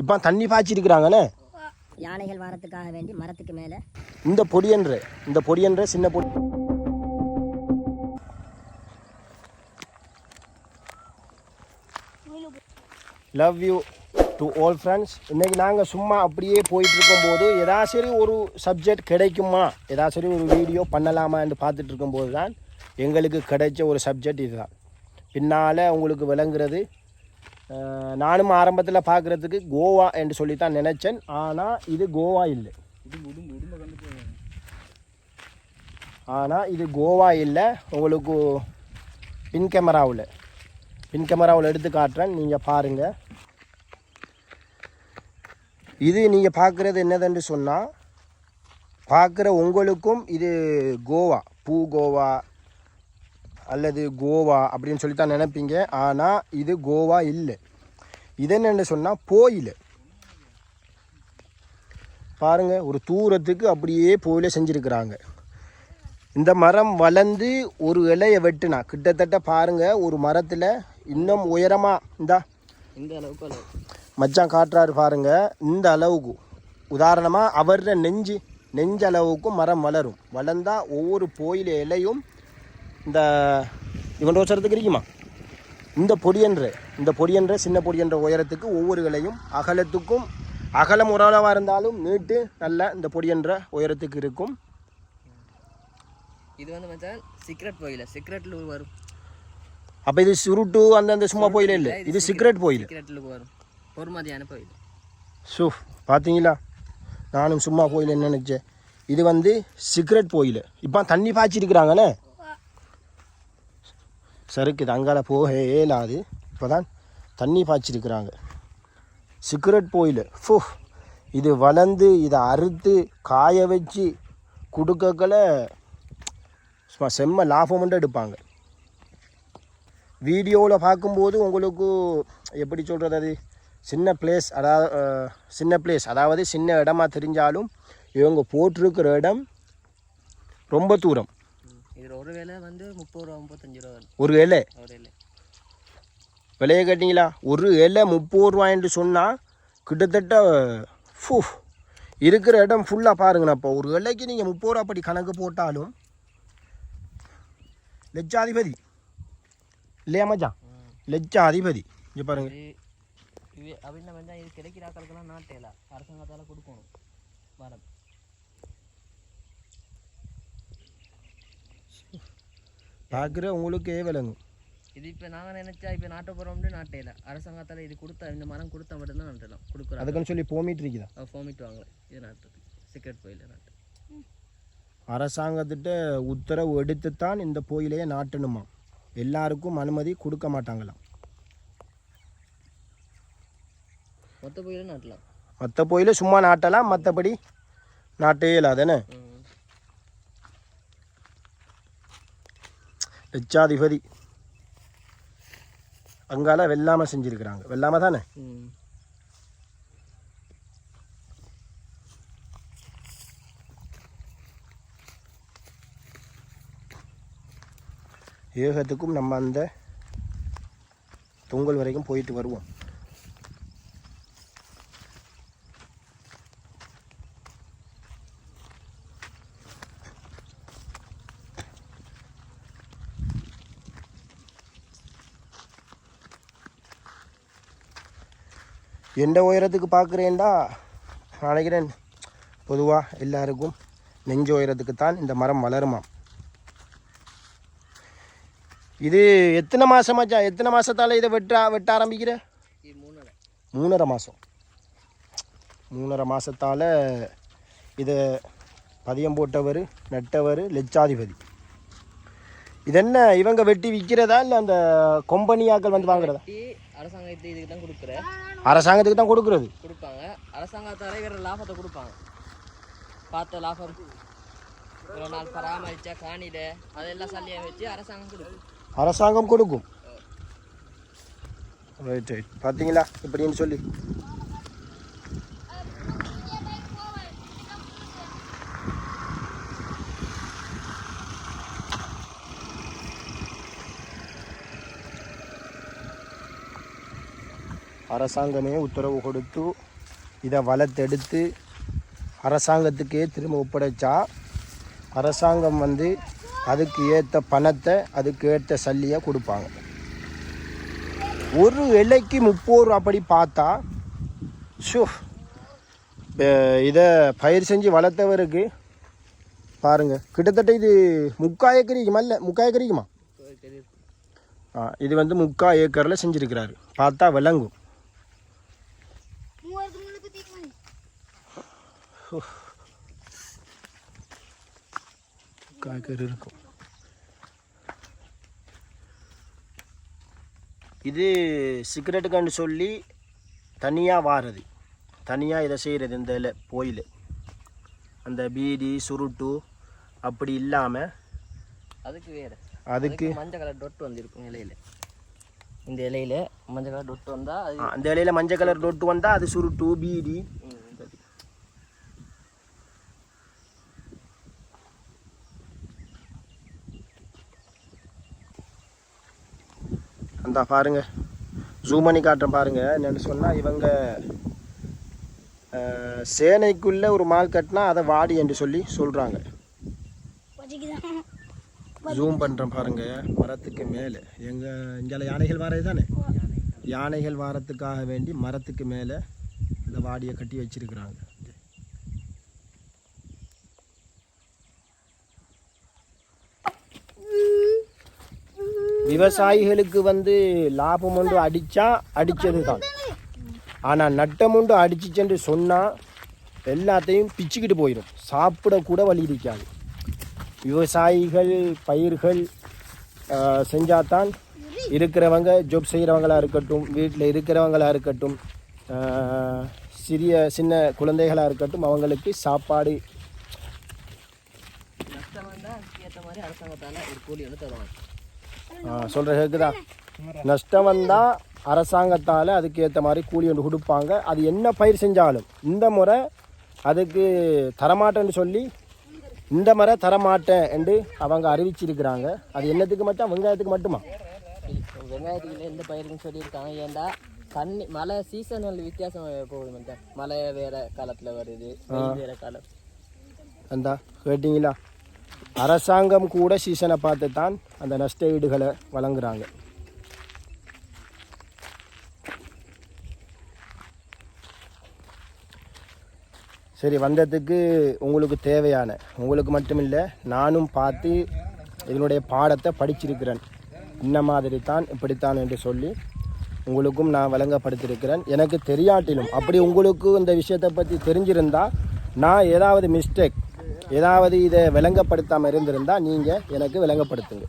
இப்போ தண்ணி பாய்ச்சிருக்கிறாங்கண்ணே. யானைகள் வாரத்துக்காக வேண்டி மரத்துக்கு மேலே. இந்த பொடியன்ற இந்த பொடியன்ற சின்ன பொடி. Love you to all friends இன்னைக்கு நாங்கள் சும்மா அப்படியே போயிட்டு இருக்கும்போது ஏதாச்சரி ஒரு சப்ஜெக்ட் கிடைக்குமா? ஏதாச்சரி ஒரு வீடியோ பண்ணலாமான்னு பார்த்துட்டு இருக்கும்போது தான் எங்களுக்கு கிடைச்ச ஒரு சப்ஜெக்ட் இதுதான். பின்னால் உங்களுக்கு விளங்குறது நானும் ஆரம்பத்தில் பார்க்குறதுக்கு கோவா என்று சொல்லி தான் நினச்சேன். ஆனால் இது கோவா இல்லை. ஆனால் இது கோவா இல்லை. உங்களுக்கு பின் கேமராவில் பின் கேமராவில் எடுத்து காட்டுறேன். நீங்கள் பாருங்கள் இது நீங்கள் பார்க்குறது என்னதுன்னு சொன்னால் பார்க்குற உங்களுக்கும் இது கோவா பூ கோவா அல்லது கோவா அப்படின்னு சொல்லி தான் நினைப்பீங்க. ஆனால் இது கோவா இல்லை. இது என்னென்னு சொன்னால் போயில். பாருங்க ஒரு தூரத்துக்கு அப்படியே போயில செஞ்சுருக்கிறாங்க. இந்த மரம் வளர்ந்து ஒரு இலையை வெட்டுனா கிட்டத்தட்ட பாருங்க ஒரு மரத்தில் இன்னும் உயரமா இந்தா. இந்த அளவுக்கு அளவு மச்சான் காட்டுறாரு பாருங்க இந்த அளவுக்கு. உதாரணமாக அவர நெஞ்சு நெஞ்சு அளவுக்கு மரம் வளரும். வளர்ந்தா ஒவ்வொரு போயில இலையும் இந்த இவன் ரோசரத்துக்கு இருக்குமா இந்த பொடியன்ற இந்த பொடியன்ற சின்ன பொடியன்ற உயரத்துக்கு ஒவ்வொரு இலையும் அகலத்துக்கும் அகலம் ஒரு அளவாக இருந்தாலும் நீட்டு நல்ல இந்த பொடியன்ற உயரத்துக்கு இருக்கும். இது வந்து மச்சான் சீக்ரெட் போயில சீக்ரெட்ல வரும். அப்போ இது சுருட்டு அந்தந்த சும்மா போயில இல்லை? இது சிகரெட் போயில் சீக்ரெட்ல வரும். பொறுமதியான போயில் ஸோ பார்த்தீங்களா நானும் சும்மா போயில் என்ன நினச்சேன். இது வந்து சிகரெட் போயில் இப்போ தண்ணி பாய்ச்சிருக்கிறாங்கண்ணே. சறுக்குது அங்கே அங்கால போக இப்போ தான் தண்ணி பாய்ச்சிருக்கிறாங்க. சிகரெட் போயில். ஃபு. இது வளர்ந்து இதை அறுத்து காய வச்சு கொடுக்கக்கல செம்ம லாபம் எடுப்பாங்க. வீடியோவில் பார்க்கும்போது உங்களுக்கு எப்படி சொல்கிறது அது? சின்ன பிளேஸ் அதாவது சின்ன பிளேஸ் அதாவது சின்ன இடமா தெரிஞ்சாலும் இவங்க போட்டிருக்கிற இடம் ரொம்ப தூரம். இதில் ஒரு வேலை வந்து முப்பது ரூபா முப்பத்தஞ்சு ரூபா ஒரு வேலை விலையை கேட்டிங்களா? ஒரு இலை முப்பது ரூபாய்ன்னு சொன்னால் கிட்டத்தட்ட ஃபூ இருக்கிற இடம் ஃபுல்லாக பாருங்கண்ணா இப்போ ஒரு இலைக்கு நீங்கள் முப்பது ரூபா படி கணக்கு போட்டாலும் லட்சாதிபதி. இல்லையா மச்சான்? லட்சாதிபதி. இங்கே பாருங்க. இது அப்படின்னு இது கிடைக்கிற ஆக்களுக்கெல்லாம் நாட்டேல அரசாங்கத்தால் கொடுக்கணும். மரம் பார்க்குற உங்களுக்கே விளங்கும். இது இப்போ நாங்கள் நினைச்சா இப்போ நாட்ட போகிறோம்னு நாட்டேல அரசாங்கத்தால் இது கொடுத்தா இந்த மரம் கொடுத்தா மட்டும்தான் நாட்டலாம் கொடுக்குறாங்க. அதுக்குன்னு சொல்லி போமிட்டு இருக்குதா? ஃபார்மிட் வாங்கல. இது நாட்டுறது சீக்ரெட் போயில் நாட்டு. அரசாங்கத்திட்ட உத்தரவு எடுத்துத்தான் இந்த கோயிலையே நாட்டணுமா? எல்லாருக்கும் அனுமதி கொடுக்க மாட்டாங்களாம். மொத்த போயில நாட்டலாம். மற்ற கோயில சும்மா நாட்டலாம் மற்றபடி நாட்டே இல்லாதானே லட்சாதிபதி அங்கால வெள்ளாமை செஞ்சுருக்கிறாங்க. வெள்ளாமை தானே? ஏகத்துக்கும் நம்ம அந்த பொங்கல் வரைக்கும் போயிட்டு வருவோம். எந்த உயரத்துக்கு பார்க்குறேன்டா? நினைக்கிறேன். பொதுவாக எல்லாருக்கும் நெஞ்சு உயரத்துக்கு தான் இந்த மரம் வளருமாம் இது எத்தனை மாதமாச்சா எத்தனை மாதத்தால் இதை வெட்ட வெட்ட ஆரம்பிக்கிற? மூணரை மூணரை மாதம் மூணரை மாதத்தால் இதை பதியம் போட்டவர் நட்டவர் லட்சாதிபதி. இது என்ன இவங்க வெட்டி விற்கிறதா இல்லை அந்த கொம்பனியாக்கள் வந்து வாங்குறதா? அரசாங்கத்தை இதுக்கு தான் கொடுக்குற. அரசாங்கத்துக்கு தான் கொடுக்குறது. கொடுப்பாங்க. அரசாங்கத்தால வேற லாபத்தை கொடுப்பாங்க. பார்த்த லாபம். இவ்வளோ நாள் பராமரிச்சா காணிட அதெல்லாம் சல்லியை வச்சு அரசாங்கம் கொடுக்கும். அரசாங்கம் கொடுக்கும். ரைட் ரைட் பார்த்தீங்களா? இப்படின்னு சொல்லி. அரசாங்கமே உத்தரவு கொடுத்து இதை வளர்த்தெடுத்து அரசாங்கத்துக்கே திரும்ப ஒப்படைச்சா அரசாங்கம் வந்து அதுக்கு ஏற்ற பணத்தை அதுக்கு ஏற்ற சல்லியை கொடுப்பாங்க. ஒரு இலைக்கு முப்பது ரூபா அப்படி பார்த்தா ஷோ இதை பயிர் செஞ்சு வளர்த்தவருக்கு பாருங்க கிட்டத்தட்ட இது முக்கா ஏக்கரிக்குமா இல்லை முக்கா ஏக்கரிக்குமா ஆ இது வந்து முக்கா ஏக்கரில் செஞ்சுருக்கிறாரு. பார்த்தா விளங்கும். இருக்கும். இது சிகரெட்டுக்குன்னு சொல்லி தனியாக வாரது. தனியாக இதை செய்கிறது இந்த இலை போயில். அந்த பீடி சுருட்டு அப்படி இல்லாமல் அதுக்கு வேறு. அதுக்கு மஞ்சள் கலர் டொட் வந்திருக்கும் இலையில. இந்த இலையில மஞ்சள் கலர் டொட் வந்தா அது ஆ, அந்த இலையில மஞ்சள் கலர் டொட்டு வந்தால் அது சுருட்டு பீடி அந்த பாருங்க. ஜூம் பண்ணி காட்டுறேன் பாருங்க. என்னன்னு சொன்னால் இவங்க சேனைக்குள்ள ஒரு மால் கட்டினா அதை வாடி என்று சொல்லி சொல்கிறாங்க ஜூம் பண்ணுறேன் பாருங்க. மரத்துக்கு மேலே. எங்கள் இங்கே யானைகள் வாரது தானே? யானைகள் வாரத்துக்காக வேண்டி மரத்துக்கு மேலே இந்த வாடியை கட்டி வச்சிருக்கிறாங்க. விவசாயிகளுக்கு வந்து லாபம் ஒன்று அடித்தா அடித்தது தான் ஆனால் நட்டம் ஒன்று அடிச்சிச்சென்று சொன்னால் எல்லாத்தையும் பிச்சுக்கிட்டு போயிடும் சாப்பிடக்கூட வழி இருக்காது. விவசாயிகள் பயிர்கள் செஞ்சாதான் இருக்கிறவங்க ஜாப் செய்கிறவங்களாக இருக்கட்டும் வீட்டில் இருக்கிறவங்களாக இருக்கட்டும் சிறிய சின்ன குழந்தைகளாக இருக்கட்டும் அவங்களுக்கு சாப்பாடு நஷ்டம் ஏற்ற மாதிரி அரசாங்கத்தால் ஒரு கூலி வந்து தருவாங்க. சொல்கிற கேட்குதா நஷ்டம் வந்தால் அரசாங்கத்தால் அதுக்கு ஏற்ற மாதிரி கூலி ஒன்று கொடுப்பாங்க. அது என்ன பயிர் செஞ்சாலும். இந்த முறை அதுக்கு தரமாட்டேன்னு சொல்லி இந்த முறை தரமாட்டேன் என்று அவங்க அறிவிச்சிருக்கிறாங்க. அது என்னத்துக்கு மட்டும் வெங்காயத்துக்கு மட்டுமா? வெங்காயத்துக்குள்ள எந்த பயிருக்குன்னு சொல்லியிருக்காங்க. ஏன்டா தண்ணி மழை சீசன் வந்து வித்தியாசம் போகுது மச்சான். மழை வேற காலத்துல வருது வேற காலம். அந்த கேட்டிங்களா? அரசாங்கம் கூட சீசனை பார்த்து தான் அந்த நஷ்ட ஈடுகளை வழங்குகிறாங்க சரி வந்ததுக்கு உங்களுக்கு தேவையான உங்களுக்கு மட்டுமில்லை நானும் பார்த்து இதனுடைய பாடத்தை படிச்சிருக்கிறேன். இந்த மாதிரி தான் இப்படித்தான் என்று சொல்லி உங்களுக்கும் நான் வழங்கப்படுத்திருக்கிறேன் எனக்கு தெரியாட்டிலும் அப்படி உங்களுக்கு இந்த விஷயத்தை பற்றி தெரிஞ்சிருந்தால் நான் ஏதாவது மிஸ்டேக் ஏதாவது இதை விளங்கப்படுத்தாமல் இருந்திருந்தால் நீங்கள் எனக்கு விளங்கப்படுத்துங்க.